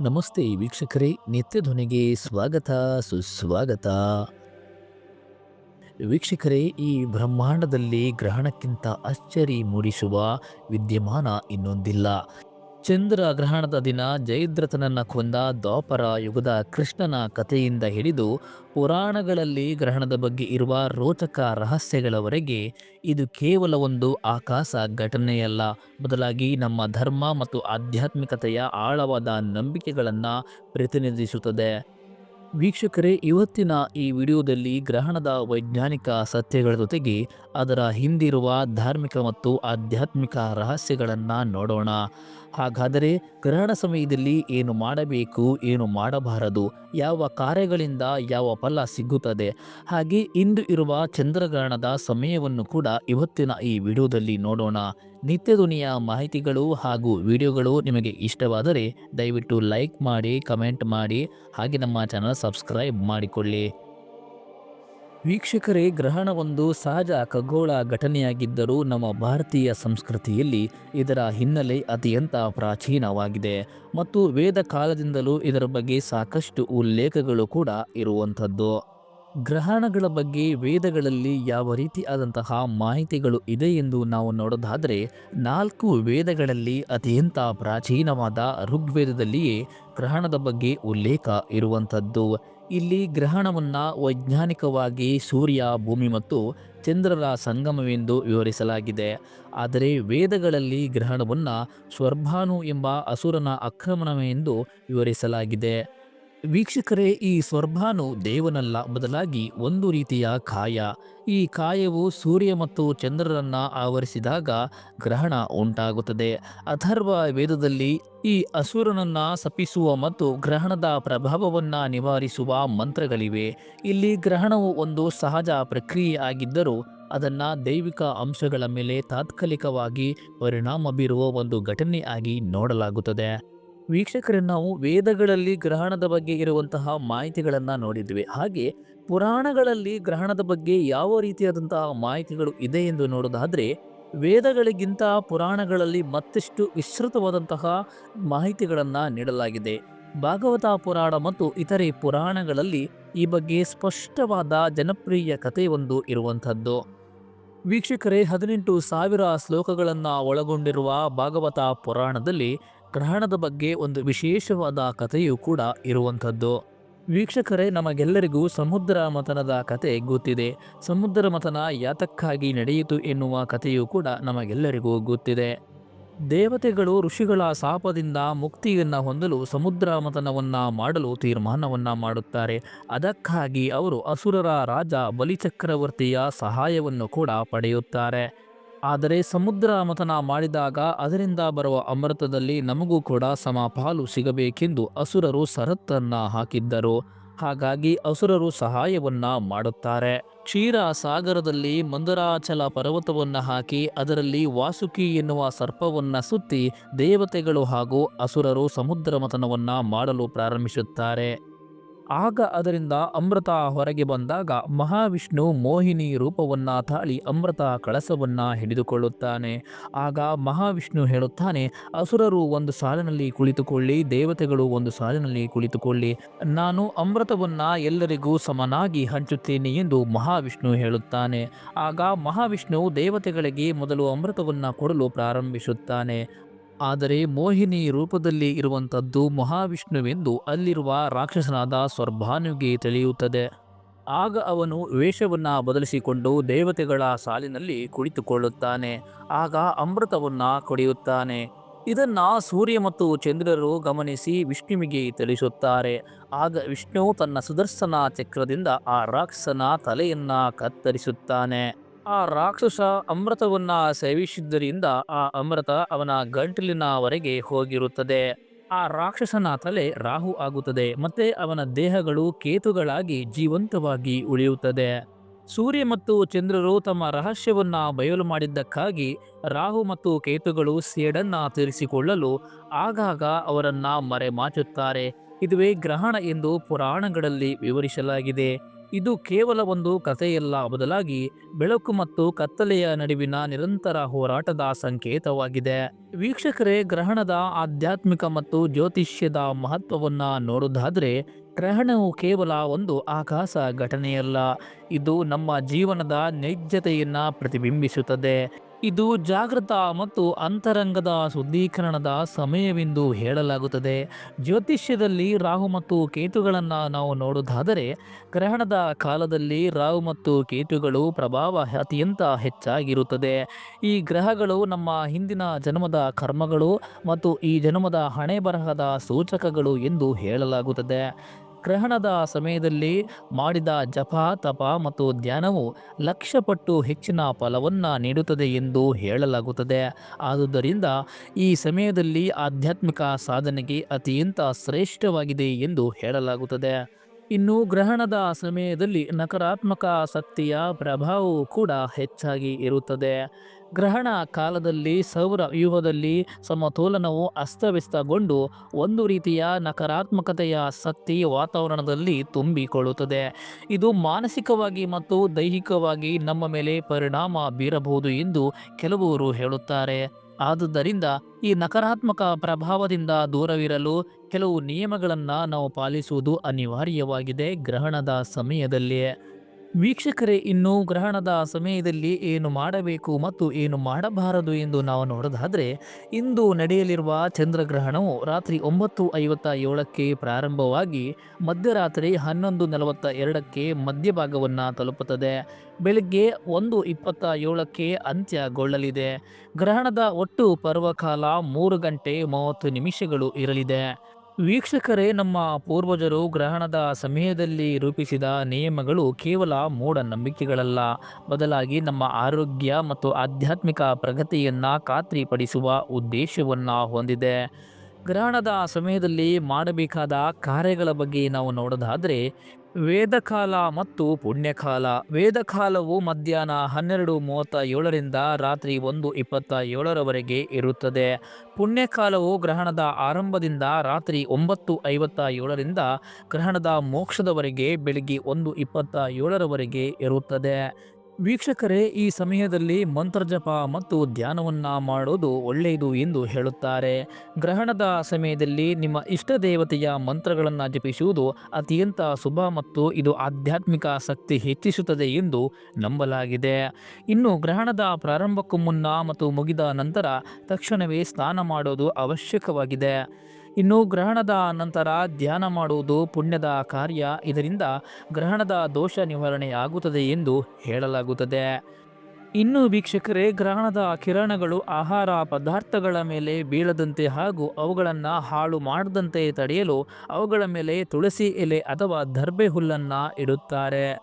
ನಮಸ್ತೆ ವೀಕ್ಷಕರೇ ನಿತ್ಯ ಧ್ವನಿಗೆ ಸ್ವಾಗತ ಸುಸ್ವಾಗತ. ವೀಕ್ಷಕರೇ ಈ ಬ್ರಹ್ಮಾಂಡದಲ್ಲಿ ಗ್ರಹಣಕ್ಕಿಂತ ಅಚ್ಚರಿ ಮೂಡಿಸುವ ವಿದ್ಯಮಾನ ಇನ್ನೊಂದಿಲ್ಲ. ಚಂದ್ರ ಗ್ರಹಣದ ದಿನ ಜಯದ್ರಥನನ್ನು ಕೊಂದ ದ್ವಾಪರ ಯುಗದ ಕೃಷ್ಣನ ಕಥೆಯಿಂದ ಹಿಡಿದು ಪುರಾಣಗಳಲ್ಲಿ ಗ್ರಹಣದ ಬಗ್ಗೆ ಇರುವ ರೋಚಕ ರಹಸ್ಯಗಳವರೆಗೆ ಇದು ಕೇವಲ ಒಂದು ಆಕಾಶ ಘಟನೆಯಲ್ಲ. ಬದಲಾಗಿ ನಮ್ಮ ಧರ್ಮ ಮತ್ತು ಆಧ್ಯಾತ್ಮಿಕತೆಯ ಆಳವಾದ ನಂಬಿಕೆಗಳನ್ನು ಪ್ರತಿನಿಧಿಸುತ್ತದೆ. ವೀಕ್ಷಕರೇ, ಇವತ್ತಿನ ಈ ವಿಡಿಯೋದಲ್ಲಿ ಗ್ರಹಣದ ವೈಜ್ಞಾನಿಕ ಸತ್ಯಗಳ ಜೊತೆಗೆ ಅದರ ಹಿಂದಿರುವ ಧಾರ್ಮಿಕ ಮತ್ತು ಆಧ್ಯಾತ್ಮಿಕ ರಹಸ್ಯಗಳನ್ನು ನೋಡೋಣ. ಹಾಗಾದರೆ ಗ್ರಹಣ ಸಮಯದಲ್ಲಿ ಏನು ಮಾಡಬೇಕು, ಏನು ಮಾಡಬಾರದು, ಯಾವ ಕಾರ್ಯಗಳಿಂದ ಯಾವ ಫಲ ಸಿಗುತ್ತದೆ? ಹಾಗೆ ಇಂದು ಇರುವ ಚಂದ್ರಗ್ರಹಣದ ಸಮಯವನ್ನು ಕೂಡ ಇವತ್ತಿನ ಈ ವಿಡಿಯೋದಲ್ಲಿ ನೋಡೋಣ. ನಿತ್ಯ ಧ್ವನಿಯ ಮಾಹಿತಿಗಳು ಹಾಗೂ ವಿಡಿಯೋಗಳು ನಿಮಗೆ ಇಷ್ಟವಾದರೆ ದಯವಿಟ್ಟು ಲೈಕ್ ಮಾಡಿ, ಕಮೆಂಟ್ ಮಾಡಿ, ಹಾಗೆ ನಮ್ಮ ಚಾನಲ್ ಸಬ್ಸ್ಕ್ರೈಬ್ ಮಾಡಿಕೊಳ್ಳಿ. ವೀಕ್ಷಕರೇ ಗ್ರಹಣ ಒಂದು ಸಹಜ ಖಗೋಳ ಘಟನೆಯಾಗಿದ್ದರೂ ನಮ್ಮ ಭಾರತೀಯ ಸಂಸ್ಕೃತಿಯಲ್ಲಿ ಇದರ ಹಿನ್ನೆಲೆ ಅತ್ಯಂತ ಪ್ರಾಚೀನವಾಗಿದೆ ಮತ್ತು ವೇದ ಕಾಲದಿಂದಲೂ ಇದರ ಬಗ್ಗೆ ಸಾಕಷ್ಟು ಉಲ್ಲೇಖಗಳು ಕೂಡ ಇರುವಂಥದ್ದು. ಗ್ರಹಣಗಳ ಬಗ್ಗೆ ವೇದಗಳಲ್ಲಿ ಯಾವ ರೀತಿ ಆದಂತಹ ಮಾಹಿತಿಗಳು ಇದೆ ಎಂದು ನಾವು ನೋಡೋದಾದರೆ, ನಾಲ್ಕು ವೇದಗಳಲ್ಲಿ ಅತ್ಯಂತ ಪ್ರಾಚೀನವಾದ ಋಗ್ವೇದದಲ್ಲಿಯೇ ಗ್ರಹಣದ ಬಗ್ಗೆ ಉಲ್ಲೇಖ ಇರುವಂಥದ್ದು. ಇಲ್ಲಿ ಗ್ರಹಣವನ್ನು ವೈಜ್ಞಾನಿಕವಾಗಿ ಸೂರ್ಯ, ಭೂಮಿ ಮತ್ತು ಚಂದ್ರರ ಸಂಗಮವೆಂದು ವಿವರಿಸಲಾಗಿದೆ. ಆದರೆ ವೇದಗಳಲ್ಲಿ ಗ್ರಹಣವನ್ನು ಸ್ವರ್ಭಾನು ಎಂಬ ಅಸುರನ ಆಕ್ರಮಣವೆಂದು ವಿವರಿಸಲಾಗಿದೆ. ವೀಕ್ಷಕರೇ, ಈ ಸ್ವರ್ಭಾನು ದೇವನಲ್ಲ. ಬದಲಾಗಿ ಒಂದು ರೀತಿಯ ಕಾಯ ಈ ಕಾಯವು ಸೂರ್ಯ ಮತ್ತು ಚಂದ್ರರನ್ನು ಆವರಿಸಿದಾಗ ಗ್ರಹಣ ಉಂಟಾಗುತ್ತದೆ. ಅಥರ್ವ ವೇದದಲ್ಲಿ ಈ ಅಸುರನನ್ನ ಸಪಿಸುವ ಮತ್ತು ಗ್ರಹಣದ ಪ್ರಭಾವವನ್ನು ನಿವಾರಿಸುವ ಮಂತ್ರಗಳಿವೆ. ಇಲ್ಲಿ ಗ್ರಹಣವು ಒಂದು ಸಹಜ ಪ್ರಕ್ರಿಯೆ ಆಗಿದ್ದರೂ ಅದನ್ನು ದೈವಿಕ ಅಂಶಗಳ ಮೇಲೆ ತಾತ್ಕಾಲಿಕವಾಗಿ ಪರಿಣಾಮ ಬೀರುವ ಒಂದು ಘಟನೆಯಾಗಿ ನೋಡಲಾಗುತ್ತದೆ. ವೀಕ್ಷಕರೇ, ನಾವು ವೇದಗಳಲ್ಲಿ ಗ್ರಹಣದ ಬಗ್ಗೆ ಇರುವಂತಹ ಮಾಹಿತಿಗಳನ್ನು ನೋಡಿದ್ವಿ. ಹಾಗೆ ಪುರಾಣಗಳಲ್ಲಿ ಗ್ರಹಣದ ಬಗ್ಗೆ ಯಾವ ರೀತಿಯಾದಂತಹ ಮಾಹಿತಿಗಳು ಇದೆ ಎಂದು ನೋಡೋದಾದರೆ, ವೇದಗಳಿಗಿಂತ ಪುರಾಣಗಳಲ್ಲಿ ಮತ್ತಷ್ಟು ವಿಸ್ತೃತವಾದಂತಹ ಮಾಹಿತಿಗಳನ್ನು ನೀಡಲಾಗಿದೆ. ಭಾಗವತ ಪುರಾಣ ಮತ್ತು ಇತರೆ ಪುರಾಣಗಳಲ್ಲಿ ಈ ಬಗ್ಗೆ ಸ್ಪಷ್ಟವಾದ ಜನಪ್ರಿಯ ಕಥೆಯೊಂದು ಇರುವಂಥದ್ದು. ವೀಕ್ಷಕರೇ, ಹದಿನೆಂಟು ಸಾವಿರ ಶ್ಲೋಕಗಳನ್ನು ಒಳಗೊಂಡಿರುವ ಭಾಗವತ ಪುರಾಣದಲ್ಲಿ ಗ್ರಹಣದ ಬಗ್ಗೆ ಒಂದು ವಿಶೇಷವಾದ ಕಥೆಯೂ ಕೂಡ ಇರುವಂಥದ್ದು. ವೀಕ್ಷಕರೇ, ನಮಗೆಲ್ಲರಿಗೂ ಸಮುದ್ರ ಮತನದ ಕತೆ ಗೊತ್ತಿದೆ. ಸಮುದ್ರ ಮಥನ ಯಾತಕ್ಕಾಗಿ ನಡೆಯಿತು ಎನ್ನುವ ಕಥೆಯೂ ಕೂಡ ನಮಗೆಲ್ಲರಿಗೂ ಗೊತ್ತಿದೆ. ದೇವತೆಗಳು ಋಷಿಗಳ ಶಾಪದಿಂದ ಮುಕ್ತಿಯನ್ನು ಹೊಂದಲು ಸಮುದ್ರ ಮತನವನ್ನು ಮಾಡಲು ತೀರ್ಮಾನವನ್ನು ಮಾಡುತ್ತಾರೆ. ಅದಕ್ಕಾಗಿ ಅವರು ಅಸುರರ ರಾಜ ಬಲಿಚಕ್ರವರ್ತಿಯ ಸಹಾಯವನ್ನು ಕೂಡ ಪಡೆಯುತ್ತಾರೆ. ಆದರೆ ಸಮುದ್ರ ಮಥನ ಮಾಡಿದಾಗ ಅದರಿಂದ ಬರುವ ಅಮೃತದಲ್ಲಿ ನಮಗೂ ಕೂಡ ಸಮಪಾಲು ಸಿಗಬೇಕೆಂದು ಅಸುರರು ಸರತ್ತನ್ನ ಹಾಕಿದ್ದರು. ಹಾಗಾಗಿ ಅಸುರರು ಸಹಾಯವನ್ನ ಮಾಡುತ್ತಾರೆ. ಕ್ಷೀರ ಸಾಗರದಲ್ಲಿ ಮಂದರಾಚಲ ಪರ್ವತವನ್ನ ಹಾಕಿ ಅದರಲ್ಲಿ ವಾಸುಕಿ ಎನ್ನುವ ಸರ್ಪವನ್ನ ಸುತ್ತಿ ದೇವತೆಗಳು ಹಾಗೂ ಅಸುರರು ಸಮುದ್ರ ಮಥನವನ್ನ ಮಾಡಲು ಪ್ರಾರಂಭಿಸುತ್ತಾರೆ. ಆಗ ಅದರಿಂದ ಅಮೃತ ಹೊರಗೆ ಬಂದಾಗ ಮಹಾವಿಷ್ಣು ಮೋಹಿನಿ ರೂಪವನ್ನ ತಾಳಿ ಅಮೃತ ಕಳಸವನ್ನ ಹಿಡಿದುಕೊಳ್ಳುತ್ತಾನೆ. ಆಗ ಮಹಾವಿಷ್ಣು ಹೇಳುತ್ತಾನೆ, ಅಸುರರು ಒಂದು ಸಾಲಿನಲ್ಲಿ ಕುಳಿತುಕೊಳ್ಳಿ, ದೇವತೆಗಳು ಒಂದು ಸಾಲಿನಲ್ಲಿ ಕುಳಿತುಕೊಳ್ಳಿ. ನಾನು ಅಮೃತವನ್ನ ಎಲ್ಲರಿಗೂ ಸಮನಾಗಿ ಹಂಚುತ್ತೇನೆ ಎಂದು ಮಹಾವಿಷ್ಣು ಹೇಳುತ್ತಾನೆ. ಆಗ ಮಹಾವಿಷ್ಣು ದೇವತೆಗಳಿಗೆ ಮೊದಲು ಅಮೃತವನ್ನ ಕೊಡಲು ಪ್ರಾರಂಭಿಸುತ್ತಾನೆ. ಆದರೆ ಮೋಹಿನಿ ರೂಪದಲ್ಲಿ ಇರುವಂಥದ್ದು ಮಹಾವಿಷ್ಣುವೆಂದು ಅಲ್ಲಿರುವ ರಾಕ್ಷಸನಾದ ಸ್ವರ್ಭಾನುಗೆ ತಿಳಿಯುತ್ತದೆ. ಆಗ ಅವನು ವೇಷವನ್ನು ಬದಲಿಸಿಕೊಂಡು ದೇವತೆಗಳ ಸಾಲಿನಲ್ಲಿ ಕುಳಿತುಕೊಳ್ಳುತ್ತಾನೆ. ಆಗ ಅಮೃತವನ್ನು ಕುಡಿಯುತ್ತಾನೆ. ಇದನ್ನ ಸೂರ್ಯ ಮತ್ತು ಚಂದ್ರರು ಗಮನಿಸಿ ವಿಷ್ಣುವಿಗೆ ತಿಳಿಸುತ್ತಾರೆ. ಆಗ ವಿಷ್ಣು ತನ್ನ ಸುದರ್ಶನ ಚಕ್ರದಿಂದ ಆ ರಾಕ್ಷಸನ ತಲೆಯನ್ನ ಕತ್ತರಿಸುತ್ತಾನೆ. ಆ ರಾಕ್ಷಸ ಅಮೃತವನ್ನ ಸೇವಿಸಿದ್ದರಿಂದ ಆ ಅಮೃತ ಅವನ ಗಂಟಲಿನವರೆಗೆ ಹೋಗಿರುತ್ತದೆ. ಆ ರಾಕ್ಷಸನ ತಲೆ ರಾಹು ಆಗುತ್ತದೆ ಮತ್ತೆ ಅವನ ದೇಹಗಳು ಕೇತುಗಳಾಗಿ ಜೀವಂತವಾಗಿ ಉಳಿಯುತ್ತದೆ. ಸೂರ್ಯ ಮತ್ತು ಚಂದ್ರರು ತಮ್ಮ ರಹಸ್ಯವನ್ನ ಬಯಲು ಮಾಡಿದ್ದಕ್ಕಾಗಿ ರಾಹು ಮತ್ತು ಕೇತುಗಳು ಸೇಡನ್ನ ತೀರಿಸಿಕೊಳ್ಳಲು ಆಗಾಗ ಅವರನ್ನ ಮರೆಮಾಚುತ್ತಾರೆ. ಇದುವೇ ಗ್ರಹಣ ಎಂದು ಪುರಾಣಗಳಲ್ಲಿ ವಿವರಿಸಲಾಗಿದೆ. ಇದು ಕೇವಲ ಒಂದು ಕಥೆಯಲ್ಲ. ಬದಲಾಗಿ ಬೆಳಕು ಮತ್ತು ಕತ್ತಲೆಯ ನಡುವಿನ ನಿರಂತರ ಹೋರಾಟದ ಸಂಕೇತವಾಗಿದೆ. ವೀಕ್ಷಕರೇ, ಗ್ರಹಣದ ಆಧ್ಯಾತ್ಮಿಕ ಮತ್ತು ಜ್ಯೋತಿಷ್ಯದ ಮಹತ್ವವನ್ನು ನೋಡುವುದಾದರೆ, ಗ್ರಹಣವು ಕೇವಲ ಒಂದು ಆಕಾಶ ಘಟನೆಯಲ್ಲ. ಇದು ನಮ್ಮ ಜೀವನದ ನೈಜತೆಯನ್ನು ಪ್ರತಿಬಿಂಬಿಸುತ್ತದೆ. ಇದು ಜಾಗೃತ ಮತ್ತು ಅಂತರಂಗದ ಶುದ್ಧೀಕರಣದ ಸಮಯವೆಂದು ಹೇಳಲಾಗುತ್ತದೆ. ಜ್ಯೋತಿಷ್ಯದಲ್ಲಿ ರಾಹು ಮತ್ತು ಕೇತುಗಳನ್ನು ನಾವು ನೋಡುವುದಾದರೆ, ಗ್ರಹಣದ ಕಾಲದಲ್ಲಿ ರಾಹು ಮತ್ತು ಕೇತುಗಳು ಪ್ರಭಾವ ಅತ್ಯಂತ ಹೆಚ್ಚಾಗಿರುತ್ತದೆ. ಈ ಗ್ರಹಗಳು ನಮ್ಮ ಹಿಂದಿನ ಜನ್ಮದ ಕರ್ಮಗಳು ಮತ್ತು ಈ ಜನ್ಮದ ಹಣೆ ಬರಹದ ಸೂಚಕಗಳು ಎಂದು ಹೇಳಲಾಗುತ್ತದೆ. ಗ್ರಹಣದ ಸಮಯದಲ್ಲಿ ಮಾಡಿದ ಜಪ, ತಪ ಮತ್ತು ಧ್ಯಾನವು ಲಕ್ಷಪಟ್ಟು ಹೆಚ್ಚಿನ ಫಲವನ್ನು ನೀಡುತ್ತದೆ ಎಂದು ಹೇಳಲಾಗುತ್ತದೆ. ಆದುದರಿಂದ ಈ ಸಮಯದಲ್ಲಿ ಆಧ್ಯಾತ್ಮಿಕ ಸಾಧನೆಗೆ ಅತ್ಯಂತ ಶ್ರೇಷ್ಠವಾಗಿದೆ ಎಂದು ಹೇಳಲಾಗುತ್ತದೆ. ಇನ್ನು ಗ್ರಹಣದ ಸಮಯದಲ್ಲಿ ನಕಾರಾತ್ಮಕ ಶಕ್ತಿಯ ಪ್ರಭಾವವು ಕೂಡ ಹೆಚ್ಚಾಗಿ ಇರುತ್ತದೆ. ಗ್ರಹಣ ಕಾಲದಲ್ಲಿ ಸೌರ ವ್ಯೂಹದಲ್ಲಿ ಸಮತೋಲನವು ಅಸ್ತವ್ಯಸ್ತಗೊಂಡು ಒಂದು ರೀತಿಯ ನಕಾರಾತ್ಮಕತೆಯ ಶಕ್ತಿ ವಾತಾವರಣದಲ್ಲಿ ತುಂಬಿಕೊಳ್ಳುತ್ತದೆ. ಇದು ಮಾನಸಿಕವಾಗಿ ಮತ್ತು ದೈಹಿಕವಾಗಿ ನಮ್ಮ ಮೇಲೆ ಪರಿಣಾಮ ಬೀರಬಹುದು ಎಂದು ಕೆಲವರು ಹೇಳುತ್ತಾರೆ. ಆದುದರಿಂದ ಈ ನಕಾರಾತ್ಮಕ ಪ್ರಭಾವದಿಂದ ದೂರವಿರಲು ಕೆಲವು ನಿಯಮಗಳನ್ನು ನಾವು ಪಾಲಿಸುವುದು ಅನಿವಾರ್ಯವಾಗಿದೆ ಗ್ರಹಣದ ಸಮಯದಲ್ಲಿ ವೀಕ್ಷಕರೇ, ಇನ್ನು ಗ್ರಹಣದ ಸಮಯದಲ್ಲಿ ಏನು ಮಾಡಬೇಕು ಮತ್ತು ಏನು ಮಾಡಬಾರದು ಎಂದು ನಾವು ನೋಡೋದಾದರೆ, ಇಂದು ನಡೆಯಲಿರುವ ಚಂದ್ರಗ್ರಹಣವು ರಾತ್ರಿ ಒಂಬತ್ತು ಐವತ್ತ ಏಳಕ್ಕೆ ಪ್ರಾರಂಭವಾಗಿ ಮಧ್ಯರಾತ್ರಿ ಹನ್ನೊಂದು ನಲವತ್ತ ಎರಡಕ್ಕೆ ಮಧ್ಯಭಾಗವನ್ನು ತಲುಪುತ್ತದೆ. ಬೆಳಗ್ಗೆ ಒಂದು ಇಪ್ಪತ್ತ ಏಳಕ್ಕೆ ಅಂತ್ಯಗೊಳ್ಳಲಿದೆ. ಗ್ರಹಣದ ಒಟ್ಟು ಪರ್ವಕಾಲ ಮೂರು ಗಂಟೆ ಮೂವತ್ತು ನಿಮಿಷಗಳು ಇರಲಿದೆ. ವೀಕ್ಷಕರೇ, ನಮ್ಮ ಪೂರ್ವಜರು ಗ್ರಹಣದ ಸಮಯದಲ್ಲಿ ರೂಪಿಸಿದ ನಿಯಮಗಳು ಕೇವಲ ಮೂಢನಂಬಿಕೆಗಳಲ್ಲ ಬದಲಾಗಿ ನಮ್ಮ ಆರೋಗ್ಯ ಮತ್ತು ಆಧ್ಯಾತ್ಮಿಕ ಪ್ರಗತಿಯನ್ನು ಖಾತ್ರಿಪಡಿಸುವ ಉದ್ದೇಶವನ್ನು ಹೊಂದಿದೆ. ಗ್ರಹಣದ ಸಮಯದಲ್ಲಿ ಮಾಡಬೇಕಾದ ಕಾರ್ಯಗಳ ಬಗ್ಗೆ ನಾವು ನೋಡೋದಾದರೆ ವೇದಕಾಲ ಮತ್ತು ಪುಣ್ಯಕಾಲ. ವೇದಕಾಲವು ಮಧ್ಯಾಹ್ನ ಹನ್ನೆರಡು ಮೂವತ್ತ ಏಳರಿಂದ ರಾತ್ರಿ ಒಂದು ಇಪ್ಪತ್ತ ಏಳರವರೆಗೆ ಇರುತ್ತದೆ. ಪುಣ್ಯಕಾಲವು ಗ್ರಹಣದ ಆರಂಭದಿಂದ ರಾತ್ರಿ ಒಂಬತ್ತು ಐವತ್ತ ಏಳರಿಂದ ಗ್ರಹಣದ ಮೋಕ್ಷದವರೆಗೆ ಬೆಳಿಗ್ಗೆ ಒಂದು ಇಪ್ಪತ್ತ ಏಳರವರೆಗೆ ಇರುತ್ತದೆ. ವೀಕ್ಷಕರೇ, ಈ ಸಮಯದಲ್ಲಿ ಮಂತ್ರಜಪ ಮತ್ತು ಧ್ಯಾನವನ್ನ ಮಾಡೋದು ಒಳ್ಳೆಯದು ಎಂದು ಹೇಳುತ್ತಾರೆ. ಗ್ರಹಣದ ಸಮಯದಲ್ಲಿ ನಿಮ್ಮ ಇಷ್ಟ ದೇವತೆಯ ಮಂತ್ರಗಳನ್ನು ಜಪಿಸುವುದು ಅತ್ಯಂತ ಶುಭ ಮತ್ತು ಇದು ಆಧ್ಯಾತ್ಮಿಕ ಶಕ್ತಿ ಹೆಚ್ಚಿಸುತ್ತದೆ ಎಂದು ನಂಬಲಾಗಿದೆ. ಇನ್ನು ಗ್ರಹಣದ ಪ್ರಾರಂಭಕ್ಕೂ ಮುನ್ನ ಮತ್ತು ಮುಗಿದ ನಂತರ ತಕ್ಷಣವೇ ಸ್ನಾನ ಮಾಡೋದು ಅವಶ್ಯಕವಾಗಿದೆ. ಇನ್ನು ಗ್ರಹಣದ ನಂತರ ಧ್ಯಾನ ಮಾಡುವುದು ಪುಣ್ಯದ ಕಾರ್ಯ. ಇದರಿಂದ ಗ್ರಹಣದ ದೋಷ ನಿವಾರಣೆ ಆಗುತ್ತದೆ ಎಂದು ಹೇಳಲಾಗುತ್ತದೆ. ಇನ್ನು ವೀಕ್ಷಕರೇ, ಗ್ರಹಣದ ಕಿರಣಗಳು ಆಹಾರ ಪದಾರ್ಥಗಳ ಮೇಲೆ ಬೀಳದಂತೆ ಹಾಗೂ ಅವುಗಳನ್ನು ಹಾಳು ಮಾಡದಂತೆ ತಡೆಯಲು ಅವುಗಳ ಮೇಲೆ ತುಳಸಿ ಎಲೆ ಅಥವಾ ದರ್ಬೆ ಹುಲ್ಲನ್ನು ಇಡುತ್ತಾರೆ.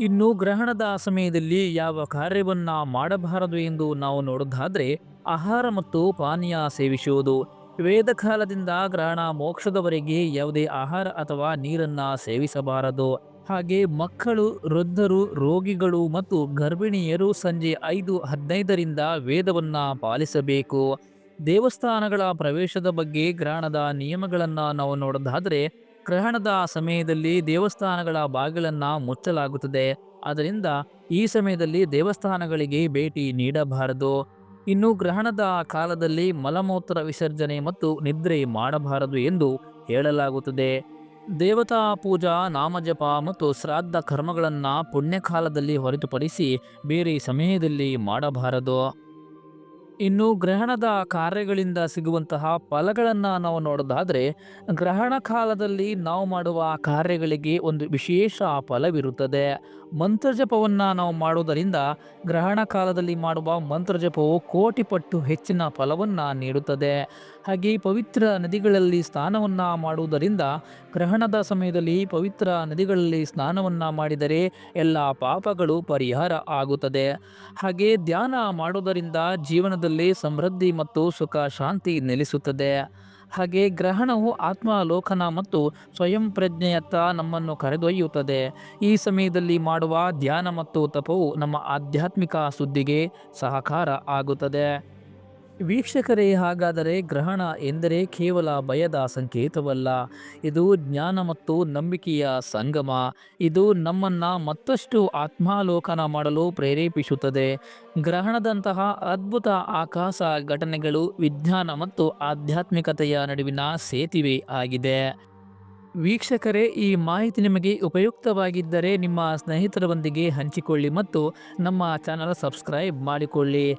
ಇನ್ನು ಗ್ರಹಣದ ಸಮಯದಲ್ಲಿ ಯಾವ ಕಾರ್ಯವನ್ನು ಮಾಡಬಾರದು ಎಂದು ನಾವು ನೋಡೋದಾದರೆ ಆಹಾರ ಮತ್ತು ಪಾನೀಯ ಸೇವಿಸುವುದು. ವೇದಕಾಲದಿಂದ ಗ್ರಹಣ ಮೋಕ್ಷದವರೆಗೆ ಯಾವುದೇ ಆಹಾರ ಅಥವಾ ನೀರನ್ನ ಸೇವಿಸಬಾರದು. ಹಾಗೆ ಮಕ್ಕಳು, ವೃದ್ಧರು, ರೋಗಿಗಳು ಮತ್ತು ಗರ್ಭಿಣಿಯರು ಸಂಜೆ ಐದು ಹದಿನೈದರಿಂದ ವೇದವನ್ನ ಪಾಲಿಸಬೇಕು. ದೇವಸ್ಥಾನಗಳ ಪ್ರವೇಶದ ಬಗ್ಗೆ ಗ್ರಹಣದ ನಿಯಮಗಳನ್ನು ನಾವು ನೋಡೋದಾದರೆ, ಗ್ರಹಣದ ಸಮಯದಲ್ಲಿ ದೇವಸ್ಥಾನಗಳ ಬಾಗಿಲನ್ನ ಮುಚ್ಚಲಾಗುತ್ತದೆ. ಆದ್ದರಿಂದ ಈ ಸಮಯದಲ್ಲಿ ದೇವಸ್ಥಾನಗಳಿಗೆ ಭೇಟಿ ನೀಡಬಾರದು. ಇನ್ನು ಗ್ರಹಣದ ಕಾಲದಲ್ಲಿ ಮಲಮೂತ್ರ ವಿಸರ್ಜನೆ ಮತ್ತು ನಿದ್ರೆ ಮಾಡಬಾರದು ಎಂದು ಹೇಳಲಾಗುತ್ತದೆ. ದೇವತಾ ಪೂಜಾ, ನಾಮಜಪ ಮತ್ತು ಶ್ರಾದ್ದ ಕರ್ಮಗಳನ್ನು ಪುಣ್ಯಕಾಲದಲ್ಲಿ ಹೊರತುಪಡಿಸಿ ಬೇರೆ ಸಮಯದಲ್ಲಿ ಮಾಡಬಾರದು. ಇನ್ನು ಗ್ರಹಣದ ಕಾರ್ಯಗಳಿಂದ ಸಿಗುವಂತಹ ಫಲಗಳನ್ನು ನಾವು ನೋಡೋದಾದರೆ, ಗ್ರಹಣ ಕಾಲದಲ್ಲಿ ನಾವು ಮಾಡುವ ಕಾರ್ಯಗಳಿಗೆ ಒಂದು ವಿಶೇಷ ಫಲವಿರುತ್ತದೆ. ಮಂತ್ರಜಪವನ್ನು ನಾವು ಮಾಡುವುದರಿಂದ ಗ್ರಹಣ ಕಾಲದಲ್ಲಿ ಮಾಡುವ ಮಂತ್ರಜಪವು ಕೋಟಿ ಪಟ್ಟು ಹೆಚ್ಚಿನ ಫಲವನ್ನು ನೀಡುತ್ತದೆ. ಹಾಗೆ ಪವಿತ್ರ ನದಿಗಳಲ್ಲಿ ಸ್ನಾನವನ್ನು ಮಾಡುವುದರಿಂದ ಗ್ರಹಣದ ಸಮಯದಲ್ಲಿ ಪವಿತ್ರ ನದಿಗಳಲ್ಲಿ ಸ್ನಾನವನ್ನು ಮಾಡಿದರೆ ಎಲ್ಲ ಪಾಪಗಳು ಪರಿಹಾರ ಆಗುತ್ತದೆ. ಹಾಗೆ ಧ್ಯಾನ ಮಾಡುವುದರಿಂದ ಜೀವನದಲ್ಲಿ ಸಮೃದ್ಧಿ ಮತ್ತು ಸುಖ ಶಾಂತಿ ನೆಲೆಸುತ್ತದೆ. ಹಾಗೆ ಗ್ರಹಣವು ಆತ್ಮಾಲೋಕನ ಮತ್ತು ಸ್ವಯಂ ಪ್ರಜ್ಞೆಯತ್ತ ನಮ್ಮನ್ನು ಕರೆದೊಯ್ಯುತ್ತದೆ. ಈ ಸಮಯದಲ್ಲಿ ಮಾಡುವ ಧ್ಯಾನ ಮತ್ತು ತಪವು ನಮ್ಮ ಆಧ್ಯಾತ್ಮಿಕ ಸುದ್ದಿಗೆ ಸಹಕಾರ ಆಗುತ್ತದೆ. ವೀಕ್ಷಕರೇ, ಹಾಗಾದರೆ ಗ್ರಹಣ ಎಂದರೆ ಕೇವಲ ಭಯದ ಸಂಕೇತವಲ್ಲ. ಇದು ಜ್ಞಾನ ಮತ್ತು ನಂಬಿಕೆಯ ಸಂಗಮ. ಇದು ನಮ್ಮನ್ನು ಮತ್ತಷ್ಟು ಆತ್ಮಾಲೋಕನ ಮಾಡಲು ಪ್ರೇರೇಪಿಸುತ್ತದೆ. ಗ್ರಹಣದಂತಹ ಅದ್ಭುತ ಆಕಾಶ ಘಟನೆಗಳು ವಿಜ್ಞಾನ ಮತ್ತು ಆಧ್ಯಾತ್ಮಿಕತೆಯ ನಡುವಿನ ಸೇತುವೆ ಆಗಿದೆ. ವೀಕ್ಷಕರೇ, ಈ ಮಾಹಿತಿ ನಿಮಗೆ ಉಪಯುಕ್ತವಾಗಿದ್ದರೆ ನಿಮ್ಮ ಸ್ನೇಹಿತರೊಂದಿಗೆ ಹಂಚಿಕೊಳ್ಳಿ ಮತ್ತು ನಮ್ಮ ಚಾನಲ್ ಸಬ್ಸ್ಕ್ರೈಬ್ ಮಾಡಿಕೊಳ್ಳಿ.